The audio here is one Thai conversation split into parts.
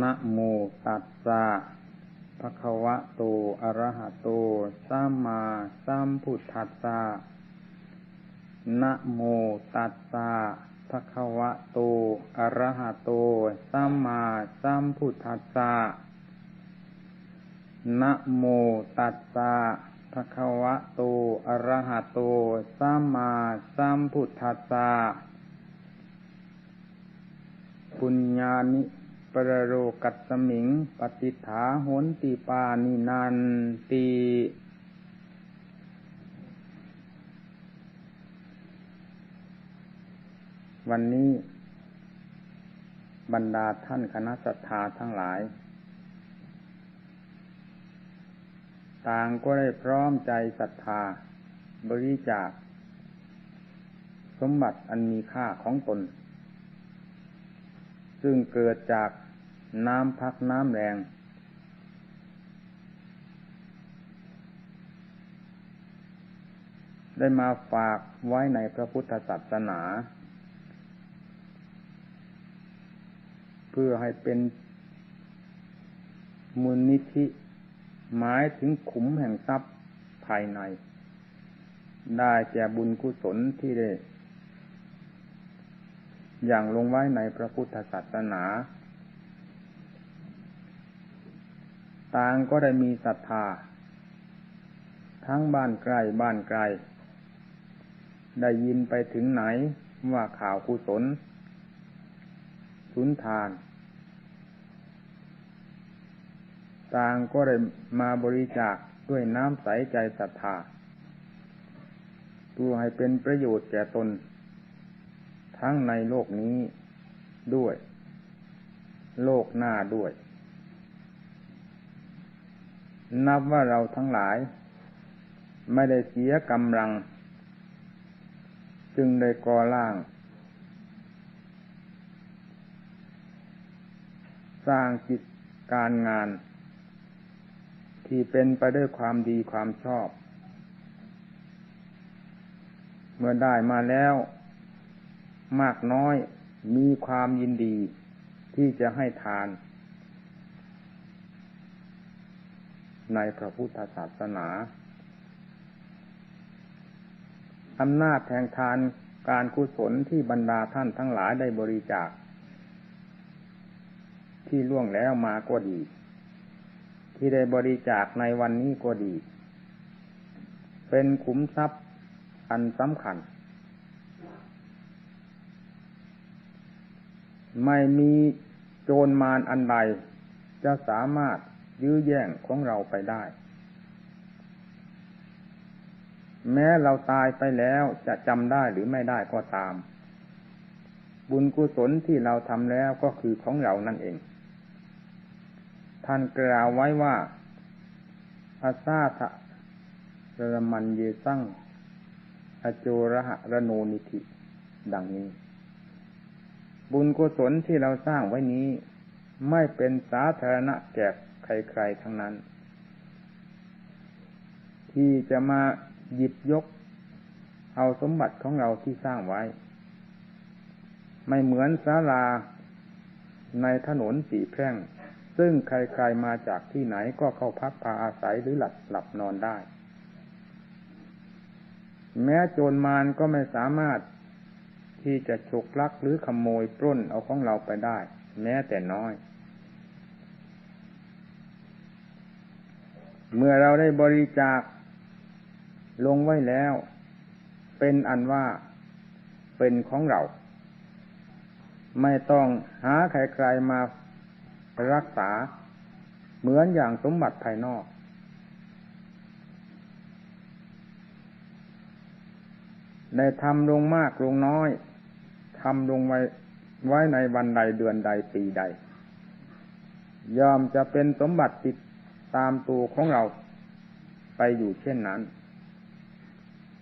นะโมตัสสะภะคะวะโต อะระหะโต สัมมาสัมพุทธัสสะนะโมตัสสะภะคะวะโต อะระหะโต สัมมาสัมพุทธัสสะนะโมตัสสะภะคะวะโต อะระหะโต สัมมาสัมพุทธัสสะปุญญานิ รโรกัตสมิง ปฏิฐาโหนติปานินันติวันนี้ บรรดาท่านคณะสัตยาทั้งหลาย ต่างก็ได้พร้อมใจศรัทธา บริจาค สมบัติอันมีค่าของตน ซึ่งเกิดจาก น้ำพักน้ำแรง ได้มาฝากไว้ในพระพุทธศาสนา เพื่อให้เป็นมูลนิธิหมายถึงขุมแห่งทรัพย์ภายใน ได้แก่บุญกุศลที่ได้ อย่างลงไว้ในพระพุทธศาสนา ต่างก็ได้มีศรัทธา ทั้งบ้านใกล้บ้านไกล ได้ยินไปถึงไหนว่าข่าวกุศลสุนทาน ต่างก็ได้มาบริจาคด้วยน้ำใสใจศรัทธาตัวให้เป็นประโยชน์แก่ตน ทั้งในโลกนี้ด้วย โลกหน้าด้วย นับว่าเราทั้งหลาย ไม่ได้เสียกำลัง จึงได้ก่อร่าง สร้างจิตการงาน ที่เป็นไปด้วยความดีความชอบ เมื่อได้มาแล้ว มากน้อยมีความยินดีที่จะให้ทาน ในพระพุทธศาสนาอำนาจแห่งทานการกุศลที่บรรดาท่านทั้งหลายได้บริจาค ที่ล่วงแล้วมาก็ดี ที่ได้บริจาคในวันนี้ก็ดี เป็นขุมทรัพย์อันสำคัญ ไม่มีโจรมารอันใดจะสามารถ ยื้อแย่งของเราไปได้ แม้เราตายไปแล้วจะจำได้หรือไม่ได้ก็ตาม บุญกุศลที่เราทำแล้วก็คือของเรานั่นเอง ท่านกล่าวไว้ว่าอาซาทะระมันเยซังอโจระหะระโนนิธิ ดังนี้บุญกุศลที่เราสร้างไว้นี้ ไม่เป็นสาธารณะแก่ ใครๆทั้งนั้น ที่จะมาหยิบยก เอาสมบัติของเราที่สร้างไว้ ไม่เหมือนศาลาในถนนสีแพร่ง ซึ่งใครๆมาจากที่ไหนก็เข้าพักพาอาศัยหรือหลับหลับนอนได้ แม้โจรมารก็ไม่สามารถที่จะฉกลักหรือขโมยปล้นเอาของเราไปได้ แม้แต่น้อย เมื่อเราได้บริจาคลงไว้แล้ว เป็นอันว่าเป็นของเรา ไม่ต้องหาใครๆมารักษา เหมือนอย่างสมบัติภายนอก ได้ทำลงมากลงน้อยทำลงไว้ไว้ในวันใดเดือนใดปีใด ยอมจะเป็นสมบัติติด ตามตัวของเราไปอยู่เช่นนั้น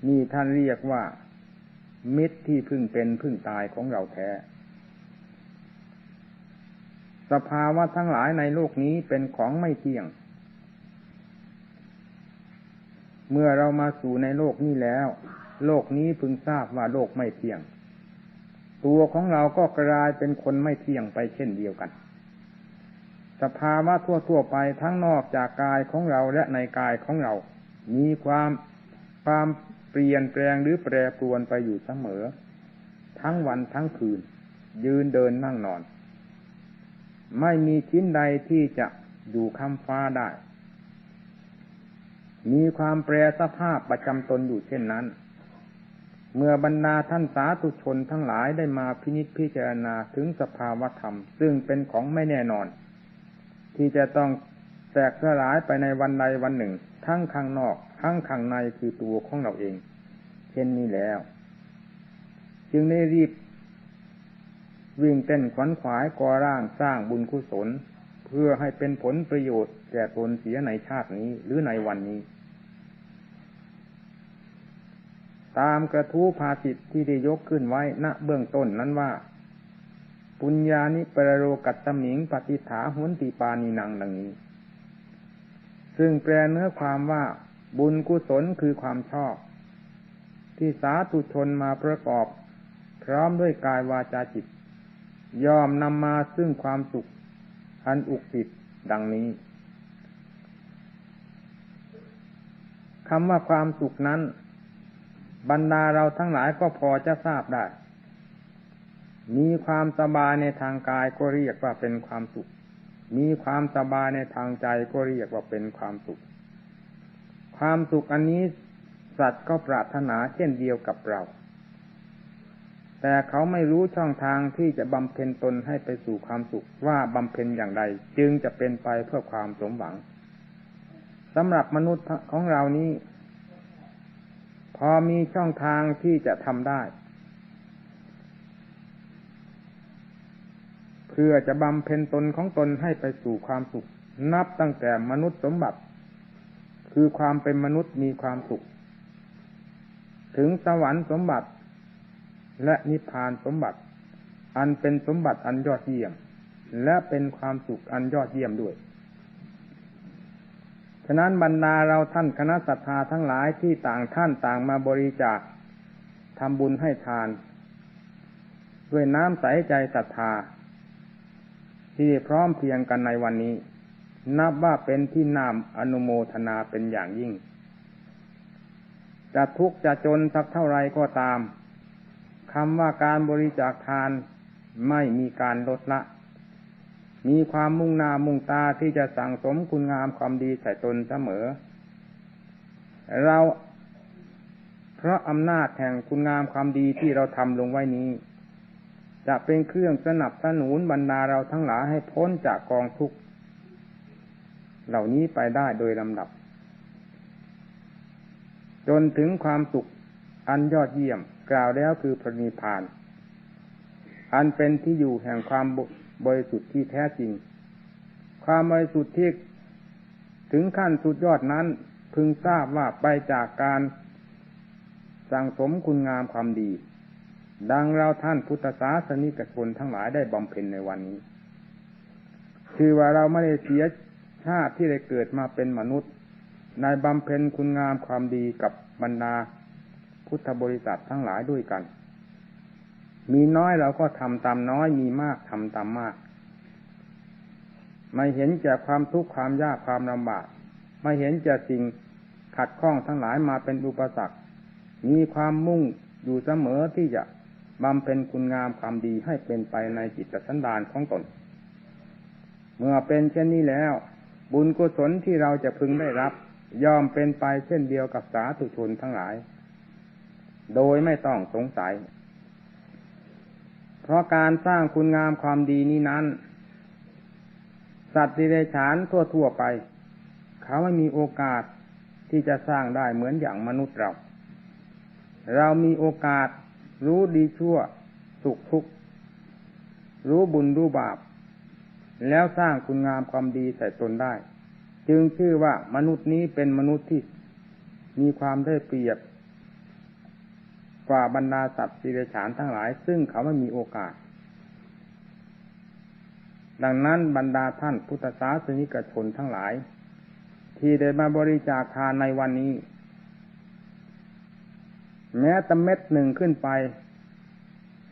นี่ท่านเรียกว่า มิตรที่พึ่งเป็นพึ่งตายของเราแท้ สภาวะทั้งหลายในโลกนี้เป็นของไม่เที่ยง เมื่อเรามาสู่ในโลกนี้แล้ว โลกนี้พึงทราบว่าโลกไม่เที่ยง ตัวของเราก็กลายเป็นคนไม่เที่ยงไปเช่นเดียวกัน สภาวะทั่วๆไปทั้งนอกจากกายของเราและในกายของเรา มีความความเปลี่ยนแปลงหรือแปรปรวนไปอยู่เสมอ ทั้งวันทั้งคืน ยืนเดินนั่งนอน ไม่มีชิ้นใดที่จะอยู่คำฟ้าได้ มีความแปรสภาพประจำตนอยู่เช่นนั้น เมื่อบรรดาท่านสาธุชนทั้งหลายได้มาพินิจพิจารณาถึงสภาวธรรม ซึ่งเป็นของไม่แน่นอน ที่จะต้องแตกสลายไปในวันใดวันหนึ่ง ทั้งข้างนอก ทั้งข้างในคือตัวของเราเอง เช่นนี้แล้ว จึงได้รีบ วิ่งเต้นขวัญขวายก่อร่างสร้างบุญกุศล เพื่อให้เป็นผลประโยชน์แก่ตนเสียในชาตินี้หรือในวันนี้ ตามกระทู้ภาสิทธิ์ที่ได้ยกขึ้นไว้ณเบื้องต้นนั้นว่า ปุญญานิปรโรกัตตมิงปฏิฐาหุนติปานีนังดังนี้ ซึ่งแปลเนื้อความว่าบุญกุศลคือความชอบ ที่สาธุชนมาประกอบ พร้อมด้วยกายวาจาจิต ยอมนำมาซึ่งความสุข อันอุกติดดังนี้คำว่าความสุขนั้น บรรดาเราทั้งหลายก็พอจะทราบได้ มีความสบายในทางกายก็เรียกว่าเป็นความสุข มีความสบายในทางใจก็เรียกว่าเป็นความสุข ความสุขอันนี้สัตว์ก็ปรารถนาเช่นเดียวกับเรา แต่เขาไม่รู้ช่องทางที่จะบำเพ็ญตนให้ไปสู่ความสุขว่าบำเพ็ญอย่างใดจึงจะเป็นไปเพื่อความสมหวังสำหรับมนุษย์ของเรานี้ พอมีช่องทางที่จะทำได้ เพื่อจะบำเพ็ญตนของตนให้ไปสู่ความสุข นับตั้งแต่มนุษย์สมบัติ คือความเป็นมนุษย์มีความสุข ถึงสวรรค์สมบัติ และนิพพานสมบัติ อันเป็นสมบัติอันยอดเยี่ยม และเป็นความสุขอันยอดเยี่ยมด้วยฉะนั้นบรรดาเราท่านคณะศรัทธาทั้งหลายที่ต่างท่านต่างมาบริจาคทำบุญให้ทาน ด้วยน้ำใสใจศรัทธา ที่พร้อมเพียงกันในวันนี้ นับว่าเป็นที่นามอนุโมทนาเป็นอย่างยิ่ง จะทุกข์จะจนสักเท่าไรก็ตามคำว่าการบริจาคทานไม่มีการลดละ มีความมุ่งหน้ามุ่งตาที่จะสั่งสมคุณงามความดีใส่ตนเสมอ เราเพราะอำนาจแห่งคุณงามความดีที่เราทำลงไว้นี้ จะเป็นเครื่องสนับสนุนบรรดาเราทั้งหลายให้พ้นจากกองทุกข์เหล่านี้ไปได้โดยลำดับ จนถึงความสุขอันยอดเยี่ยมกล่าวแล้วคือพระนิพพาน อันเป็นที่อยู่แห่งความบริสุทธิ์ที่แท้จริง ความบริสุทธิ์ที่ถึงขั้นสุดยอดนั้นพึงทราบว่าไปจากการสั่งสมคุณงามความดี ดังเราท่านพุทธศาสนิกชนทั้งหลายได้บำเพ็ญในวันนี้ คือว่าเราไม่ได้เสียชาติที่ได้เกิดมาเป็นมนุษย์ในบำเพ็ญคุณงามความดีกับบรรดาพุทธบริษัททั้งหลายด้วยกัน มีน้อยเราก็ทำตามน้อยมีมากทำตามมาก ไม่เห็นแก่ความทุกข์ความยากความลำบากไม่เห็นแก่สิ่งขัดข้องทั้งหลายมาเป็นอุปสรรค มีความมุ่งอยู่เสมอที่จะ บำเพ็ญคุณงามความดีให้เป็นไปในจิตสันดานของตน เมื่อเป็นเช่นนี้แล้ว บุญกุศลที่เราจะพึงได้รับยอมเป็นไปเช่นเดียวกับสาธุชนทั้งหลาย โดยไม่ต้องสงสัย เพราะการสร้างคุณงามความดีนี้นั้น สัตว์ที่ได้ฉานทั่วๆไป เขาไม่มีโอกาสที่จะสร้างได้เหมือนอย่างมนุษย์เรา เรามีโอกาส รู้ดีชั่ว สุขทุกข์รู้บุญรู้บาป แล้วสร้างคุณงามความดีใส่ตนได้ จึงชื่อว่ามนุษย์นี้เป็นมนุษย์ที่มีความได้เปรียบกว่าบรรดาสัตว์สิเรฉานทั้งหลาย ซึ่งเขาไม่มีโอกาส ดังนั้นบรรดาท่านพุทธศาสนิกชนทั้งหลาย ที่ได้มาบริจาคทานในวันนี้ แม้ตะเม็ดหนึ่งขึ้นไป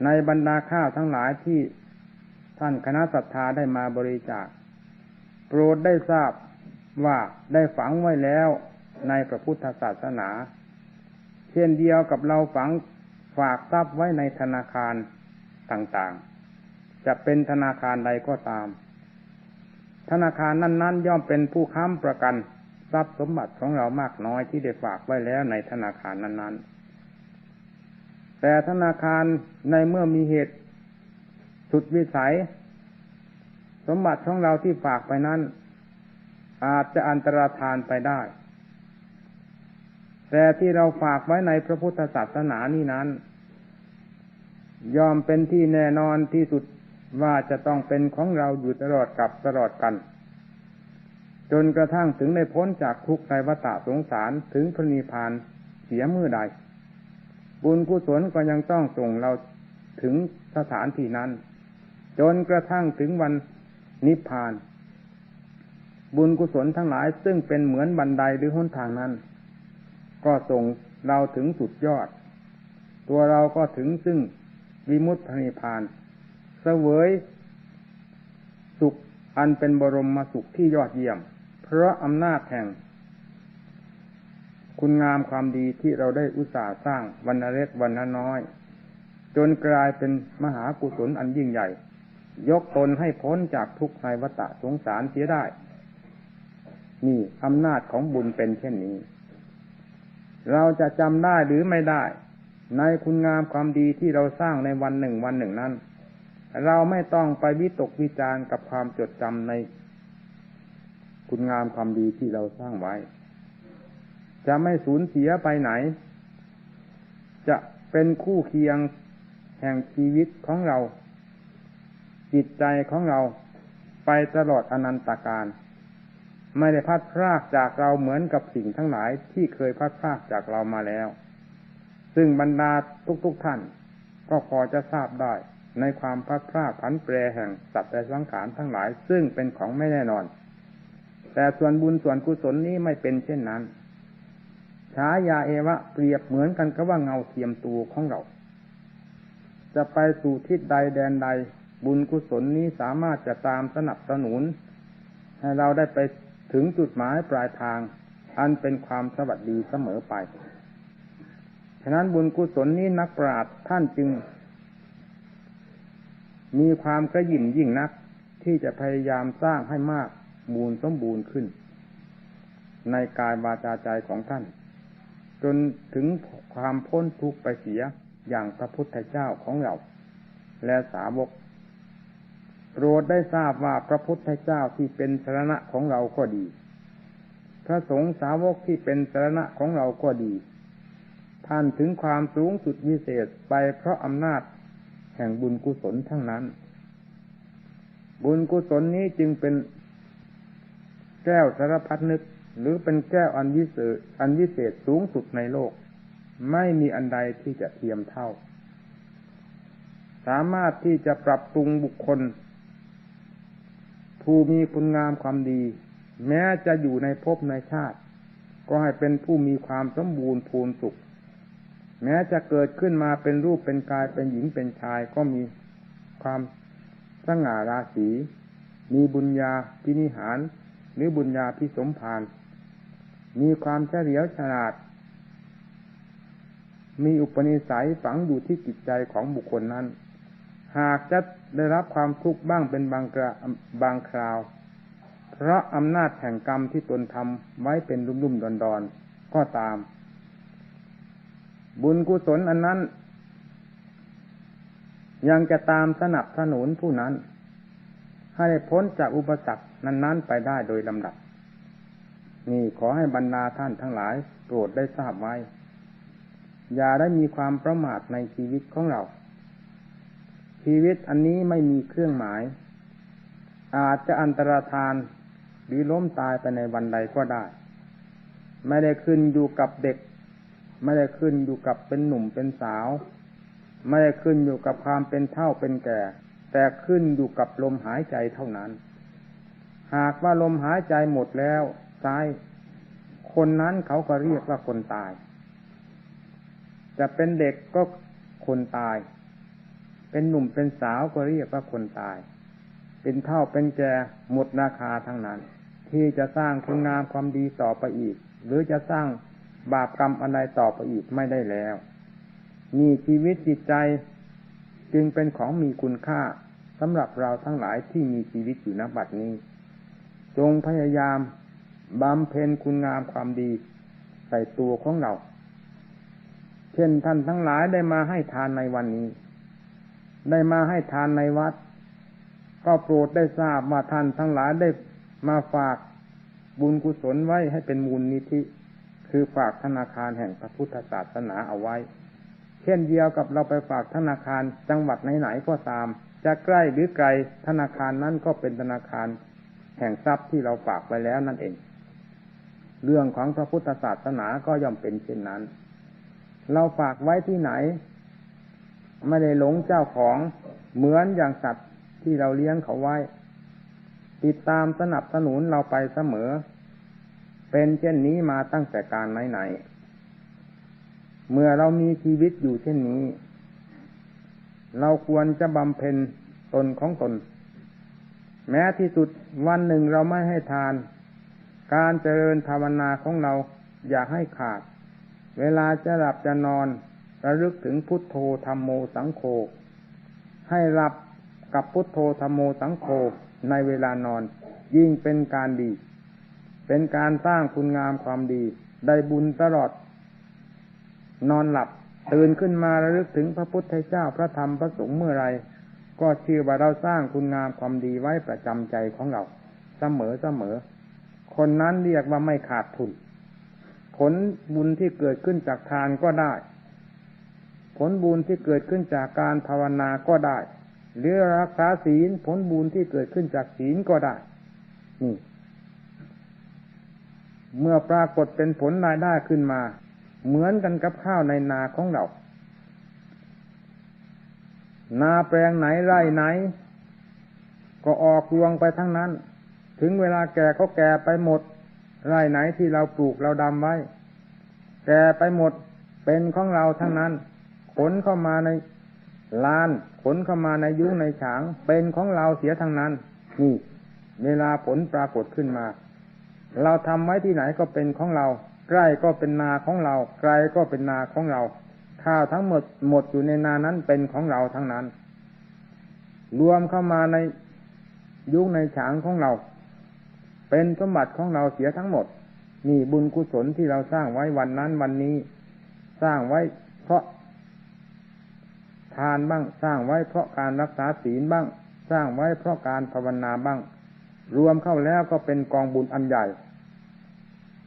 ในบรรดาข้าวทั้งหลายที่ท่านคณะศรัทธาได้มาบริจาค โปรดได้ทราบว่าได้ฝังไว้แล้วในพระพุทธศาสนา เช่นเดียวกับเราฝังฝากทรัพย์ไว้ในธนาคารต่างๆ จะเป็นธนาคารใดก็ตาม ธนาคารนั้น ๆ ย่อมเป็นผู้ค้ำประกันทรัพย์สมบัติของเรามากน้อยที่ได้ฝากไว้แล้วในธนาคารนั้น ๆ แต่ธนาคารในเมื่อมีเหตุสุดวิสัย สมบัติของเราที่ฝากไปนั้น อาจจะอันตรธานไปได้ แต่ที่เราฝากไว้ในพระพุทธศาสนานี้นั้น ยอมเป็นที่แน่นอนที่สุดว่าจะต้องเป็นของเราอยู่ตลอดกับตลอดกัน จนกระทั่งถึงได้พ้นจากทุกข์ในวัฏสงสารถึงพระนิพพานเสียเมื่อใด บุญกุศลก็ยังต้องส่งเราถึงสถานที่นั้น จนกระทั่งถึงวันนิพพาน บุญกุศลทั้งหลายซึ่งเป็นเหมือนบันไดหรือหนทางนั้น ก็ส่งเราถึงสุดยอด ตัวเราก็ถึงซึ่งวิมุตตินิพพานเสวยสุขอันเป็นบรมมาสุขที่ยอดเยี่ยม เพราะอำนาจแห่ง คุณงามความดีที่เราได้อุตส่าห์สร้างวันเล็กวันน้อย จนกลายเป็นมหากุศลอันยิ่งใหญ่ ยกตนให้พ้นจากทุกข์ในวัฏสงสารเสียได้ นี่อำนาจของบุญเป็นเช่นนี้ เราจะจำได้หรือไม่ได้ ในคุณงามความดีที่เราสร้างในวันหนึ่งวันหนึ่งนั้น เราไม่ต้องไปวิตกวิจารกับความจดจำใน คุณงามความดีที่เราสร้างไว้ จะไม่สูญเสียไปไหน จะเป็นคู่เคียงแห่งชีวิตของเรา จิตใจของเราไปตลอดอนันตการ ไม่ได้พัดพรากจากเราเหมือนกับสิ่งทั้งหลายที่เคยพัดพรากจากเรามาแล้ว ซึ่งบรรดาทุกๆทท่าน ก็พอจะทราบได้ในความพัดพรากผันแปรแห่งสัตว์และสังขารทั้งหลาย ซึ่งเป็นของไม่แน่นอน แต่ส่วนบุญส่วนกุศลนี้ไม่เป็นเช่นนั้น ฉายาเอวะเปรียบเหมือนกันกับว่าเงาเทียมตัวของเรา จะไปสู่ทิศใดแดนใด บุญกุศลนี้สามารถจะตามสนับสนุน ให้เราได้ไปถึงจุดหมายปลายทาง อันเป็นความสวัสดีเสมอไป ฉะนั้นบุญกุศลนี้นักปราชญ์ท่านจึง มีความกระยิ่มยิ่งนักที่จะพยายามสร้างให้มากบูรสมบูรณ์ขึ้น ในกายวาจาใจของท่าน จนถึงความพ้นทุกข์ไปเสียอย่างพระพุทธเจ้าของเรา และสาวกโปรดได้ทราบว่าพระพุทธเจ้าที่เป็นสรณะของเราก็ดี พระสงฆ์สาวกที่เป็นสรณะของเราก็ดี ท่านถึงความสูงสุดวิเศษไปเพราะอำนาจแห่งบุญกุศลทั้งนั้น บุญกุศลนี้จึงเป็นแก้วสารพัดนึก หรือเป็นแก้วอันวิเศษอันวิเศษสูงสุดในโลก ไม่มีอันใดที่จะเทียมเท่า สามารถที่จะปรับปรุงบุคคล ผู้มีคุณงามความดี แม้จะอยู่ในภพในชาติ ก็ให้เป็นผู้มีความสมบูรณ์ภูมิสุข แม้จะเกิดขึ้นมาเป็นรูปเป็นกายเป็นหญิงเป็นชายก็มีความสง่าราศีมีบุญญาพินิหารหรือบุญญาพิสมภาร มีความเฉลียวฉลาด มีอุปนิสัยฝังอยู่ที่จิตใจของบุคคลนั้น หากจะได้รับความทุกข์บ้างเป็นบางกระบางคราว เพราะอำนาจแห่งกรรมที่ตนทำไว้เป็นรุ่มๆดอนๆ ก็ตาม บุญกุศลอันนั้น ยังจะตามสนับสนุนผู้นั้น ให้พ้นจากอุปสรรคนั้นๆไปได้โดยลำดับ นี่ขอให้บรรดาท่านทั้งหลายโปรดได้ทราบไว้ อย่าได้มีความประมาทในชีวิตของเรา ชีวิตอันนี้ไม่มีเครื่องหมาย อาจจะอันตรธานหรือล้มตายไปในวันใดก็ได้ ไม่ได้ขึ้นอยู่กับเด็ก ไม่ได้ขึ้นอยู่กับเป็นหนุ่มเป็นสาว ไม่ได้ขึ้นอยู่กับความเป็นเท่าเป็นแก่ แต่ขึ้นอยู่กับลมหายใจเท่านั้น หากว่าลมหายใจหมดแล้ว ตาย คนนั้นเขาก็เรียกว่าคนตาย จะเป็นเด็กก็คนตาย เป็นหนุ่มเป็นสาวก็เรียกว่าคนตาย เป็นเท่าเป็นแก่หมดราคาทั้งนั้น ที่จะสร้างคุณงามความดีต่อไปอีก หรือจะสร้างบาปกรรมอะไรต่อไปอีกไม่ได้แล้วมีชีวิตจิตใจจึงเป็นของมีคุณค่าสำหรับเราทั้งหลายที่มีชีวิตอยู่ณบัดนี้ จงพยายาม บำเพ็ญคุณงามความดีใส่ตัวของเรา เช่นท่านทั้งหลายได้มาให้ทานในวันนี้ ได้มาให้ทานในวัด ก็โปรดได้ทราบว่าท่านทั้งหลายได้มาฝากบุญกุศลไว้ให้เป็นมูลนิธิ คือฝากธนาคารแห่งพระพุทธศาสนาเอาไว้ เช่นเดียวกับเราไปฝากธนาคารจังหวัดไหนๆก็ตาม จะใกล้หรือไกลธนาคารนั้นก็เป็นธนาคารแห่งทรัพย์ที่เราฝากไว้แล้วนั่นเอง เรื่องของพระพุทธศาสนาก็ย่อมเป็นเช่นนั้น เราฝากไว้ที่ไหน ไม่ได้หลงเจ้าของเหมือนอย่างสัตว์ที่เราเลี้ยงเขาไว้ ติดตามสนับสนุนเราไปเสมอ เป็นเช่นนี้มาตั้งแต่การไหนๆเมื่อเรามีชีวิตอยู่เช่นนี้ เราควรจะบำเพ็ญตนของตน แม้ที่สุดวันหนึ่งเราไม่ให้ทาน การเจริญภาวนาของเราอย่าให้ขาด เวลาจะหลับจะนอนระลึกถึงพุทโธธรรมโมสังโฆให้หลับกับพุทโธธรรมโมสังโฆในเวลานอน ยิ่งเป็นการดี เป็นการสร้างคุณงามความดี ได้บุญตลอด นอนหลับตื่นขึ้นมาระลึกถึงพระพุทธเจ้าพระธรรมพระสงฆ์เมื่อไร ก็ชื่อว่าเราสร้างคุณงามความดีไว้ประจำใจของเรา เสมอเสมอ คนนั้นเรียกว่าไม่ขาดทุน ผลบุญที่เกิดขึ้นจากทานก็ได้ ผลบุญที่เกิดขึ้นจากการภาวนาก็ได้ หรือรักษาศีลผลบุญที่เกิดขึ้นจากศีลก็ได้ นี่ เมื่อปรากฏเป็นผลรายได้ขึ้นมา เหมือนกันกับข้าวในนาของเรา นาแปลงไหนไร่ไหน ก็ออกรวงไปทั้งนั้น ถึงเวลาแก่เขาแก่ไปหมดไร่ไหนที่เราปลูกเราดำไว้ แก่ไปหมดเป็นของเราทั้งนั้น ขนเข้ามาในลาน ขนเข้ามาในยุ้งในฉาง เป็นของเราเสียทั้งนั้นนี่เวลาผลปรากฏขึ้นมา เราทำไว้ที่ไหนก็เป็นของเรา ใกล้ก็เป็นนาของเรา ไกลก็เป็นนาของเรา ข้าวทั้งหมดหมดอยู่ในนานั้นเป็นของเราทั้งนั้น รวมเข้ามาในยุ้งในฉางของเรา เป็นสมบัติของเราเสียทั้งหมดนี่บุญกุศลที่เราสร้างไว้วันนั้นวันนี้ สร้างไว้ เพราะ ทานบ้าง สร้างไว้เพราะการรักษาศีลบ้าง สร้างไว้เพราะการภาวนาบ้าง รวมเข้าแล้วก็เป็นกองบุญอันใหญ่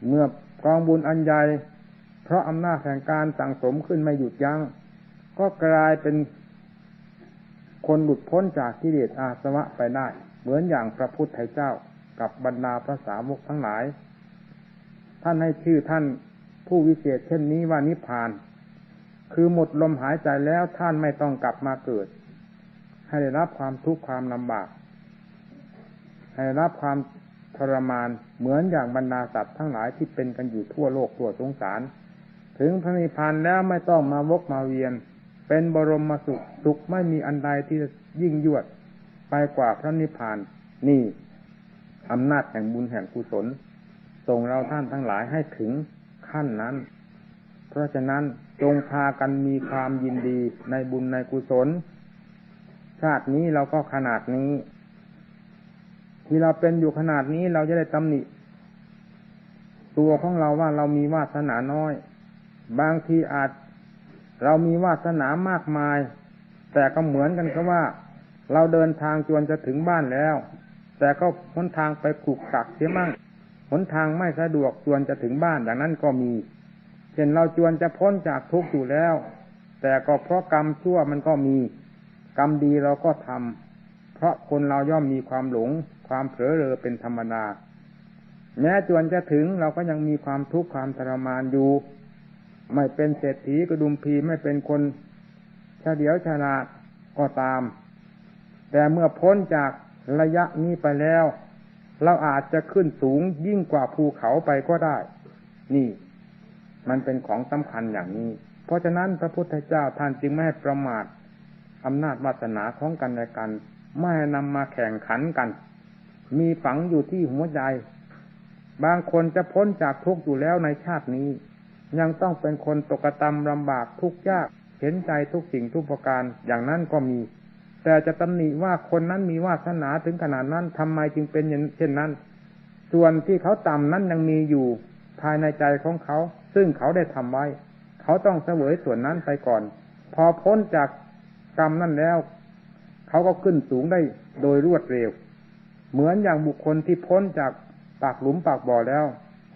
เมื่อกองบุญอันใหญ่เพราะอำนาจแห่งการสั่งสมขึ้นไม่หยุดยัง้งก็กลายเป็นคนหลุดพ้นจากกิเลสอาสวะไปได้ เหมือนอย่างพระพุทธเจ้า กับบรรดาพระสาวกทั้งหลาย ท่านให้ชื่อท่านผู้วิเศษเช่นนี้ว่านิพพาน คือหมดลมหายใจแล้วท่านไม่ต้องกลับมาเกิด ให้ได้รับความทุกข์ความลำบาก ให้รับความทรมานเหมือนอย่างบรรดาสัตว์ทั้งหลายที่เป็นกันอยู่ทั่วโลกทั่วสงสาร ถึงพระนิพพานแล้วไม่ต้องมาวกมาเวียน เป็นบรมสุขสุขไม่มีอันใดที่ยิ่งยวดไปกว่าพระนิพพานนี่ อำนาจแห่งบุญแห่งกุศลส่งเราท่านทั้งหลายให้ถึงขั้นนั้น เพราะฉะนั้นจงพากันมีความยินดีในบุญในกุศล ชาตินี้เราก็ขนาดนี้ ที่เราเป็นอยู่ขนาดนี้เราจะได้ตำหนิ ตัวของเราว่าเรามีวาสนาน้อย บางทีอาจเรามีวาสนามากมาย แต่ก็เหมือนกันกับว่า เราเดินทางจวนจะถึงบ้านแล้ว แต่ก็หนทางไปขลุกขักเสียมั่งหนทางไม่สะดวกจวนจะถึงบ้านอย่างนั้นก็มีเช่นเราจวนจะพ้นจากทุกข์อยู่แล้ว แต่ก็เพราะกรรมชั่วมันก็มี กรรมดีเราก็ทำเพราะคนเราย่อมมีความหลง ความเผลอเรอเป็นธรรมดาแม้จวนจะถึงเราก็ยังมีความทุกข์ความทรมานอยู่ ไม่เป็นเศรษฐีกระดุมพีไม่เป็นคนเฉลียวฉลาดก็ตาม แต่เมื่อพ้นจาก ระยะนี้ไปแล้ว เราอาจจะขึ้นสูงยิ่งกว่าภูเขาไปก็ได้ นี่ มันเป็นของสำคัญอย่างนี้ เพราะฉะนั้นพระพุทธเจ้าท่านจึงไม่ประมาทอำนาจวาสนาของกันและกัน ไม่นำมาแข่งขันกัน มีฝังอยู่ที่หัวใจ บางคนจะพ้นจากทุกข์อยู่แล้วในชาตินี้ ยังต้องเป็นคนตกตรรมลำบากทุกข์ยากเห็นใจทุกสิ่งทุกประการอย่างนั้นก็มี แต่จะตำหนิว่าคนนั้นมีวาสนาถึงขนาดนั้นทำไมจึงเป็นเช่นนั้น ส่วนที่เขาต่ำนั้นยังมีอยู่ภายในใจของเขา ซึ่งเขาได้ทำไว้ เขาต้องเสวยส่วนนั้นไปก่อน พอพ้นจากกรรมนั่นแล้ว เขาก็ขึ้นสูงได้โดยรวดเร็ว เหมือนอย่างบุคคลที่พ้นจากปากหลุมปากบ่อแล้ว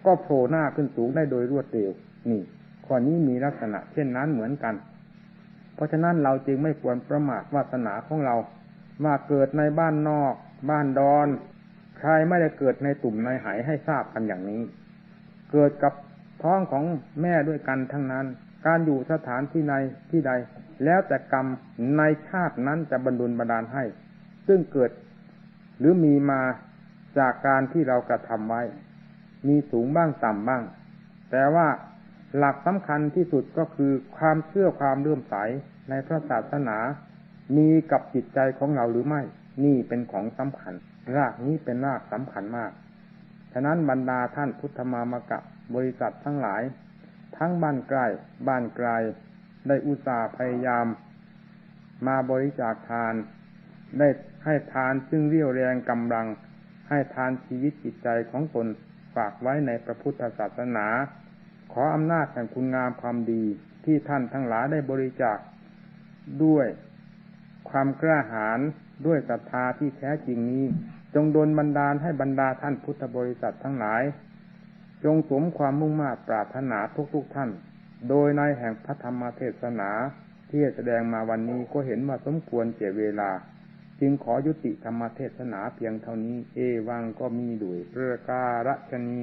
ก็โผล่หน้าขึ้นสูงได้โดยรวดเร็ว นี่ข้อนี้มีลักษณะ เช่นนั้นเหมือนกัน เพราะฉะนั้นเราจึงไม่ควรประมาทวาสนาของเราว่าเกิดในบ้านนอก บ้านดอน ใครไม่ได้เกิดในตุ่มในหายให้ทราบกันอย่างนี้ เกิดกับท้องของแม่ด้วยกันทั้งนั้น การอยู่สถานที่ในที่ใด แล้วแต่กรรมในชาตินั้นจะบรรดุบันดาลให้ ซึ่งเกิดหรือมีมาจากการที่เรากระทำไว้ มีสูงบ้างต่ำบ้าง แต่ว่า หลักสำคัญที่สุดก็คือความเชื่อความเลื่อมใสในพระศาสนา มีกับจิตใจของเราหรือไม่ นี่เป็นของสำคัญ รากนี้เป็นรากสำคัญมาก ฉะนั้นบรรดาท่านพุทธมามกะบริษัททั้งหลาย ทั้งบ้านใกล้บ้านไกลได้อุตส่าห์พยายาม มาบริจาคทาน ได้ให้ทานซึ่งเรียวแรงกำลัง ให้ทานชีวิตจิตใจของตนฝากไว้ในพระพุทธศาสนา ขออำนาจแห่งคุณงามความดีที่ท่านทั้งหลายได้บริจาคด้วยความกล้าหาญด้วยศรัทธาที่แท้จริงนี้ จงดลบันดาลให้บรรดาท่านพุทธบริษัททั้งหลาย จงสมความมุ่งมา่ปรารถนาทุกๆทท่าน โดยในแห่งพระธรรมเทศนาที่แสดงมาวันนี้ก็เห็นว่าสมควรเจเวลา จึงขอยุติธรรมเทศนาเพียงเท่านี้ เอวังก็มีด้วยเพื่อการะชนี